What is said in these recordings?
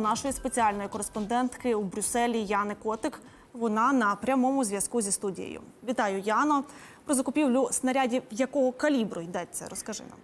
нашої спеціальної кореспондентки у Брюсселі Яни Котик. Вона на прямому зв'язку зі студією. Вітаю, Яно. Про закупівлю снарядів якого калібру йдеться? Розкажи нам.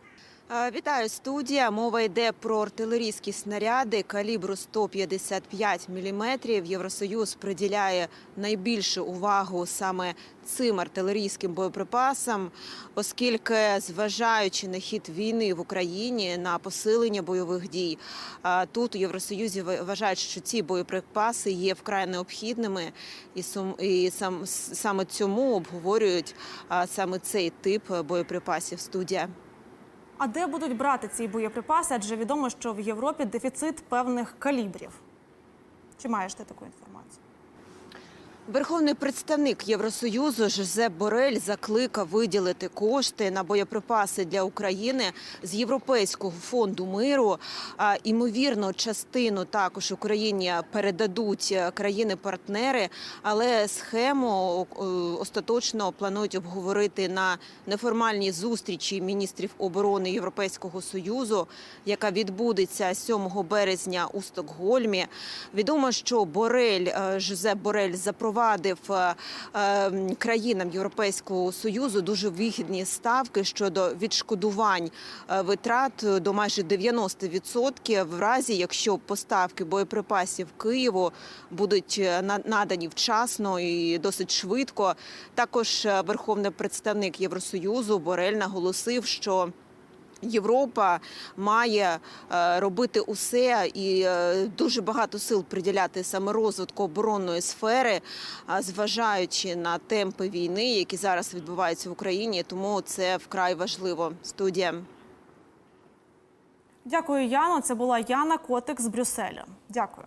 Е, Вітаю, студія. Мова йде про артилерійські снаряди калібру 155 мм. Євросоюз приділяє найбільшу увагу саме цим артилерійським боєприпасам, оскільки, зважаючи на хід війни в Україні на посилення бойових дій, е, тут у Євросоюзі вважають, що ці боєприпаси є вкрай необхідними, і і сам саме цьому обговорюють е, саме цей тип боєприпасів. Студія. А де будуть брати ці боєприпаси? Адже відомо, що в Європі дефіцит певних калібрів. Чи маєш ти таку інформацію? Верховний представник Євросоюзу Жозеп Борель закликав виділити кошти на боєприпаси для України з Європейського фонду миру. А, Імовірно, частину також Україні передадуть країни-партнери, але схему остаточно планують обговорити на неформальній зустрічі міністрів оборони Європейського союзу, яка відбудеться 7 березня у Стокгольмі. Відомо, що Борель е, Жозеп Борель запровадив е, е, країнам Європейського союзу дуже вигідні ставки щодо відшкодувань е, витрат до майже 90% в разі, якщо поставки боєприпасів Києву будуть е, на- надані вчасно і досить швидко. Також верховний представник Євросоюзу Борель наголосив, що Європа має е, робити усе і е, дуже багато сил приділяти саме розвитку оборонної сфери, зважаючи на темпи війни, які зараз відбуваються в Україні. Тому це вкрай важливо. Студія. Дякую, Яно. Це була Яна Котик з Брюсселя. Дякую.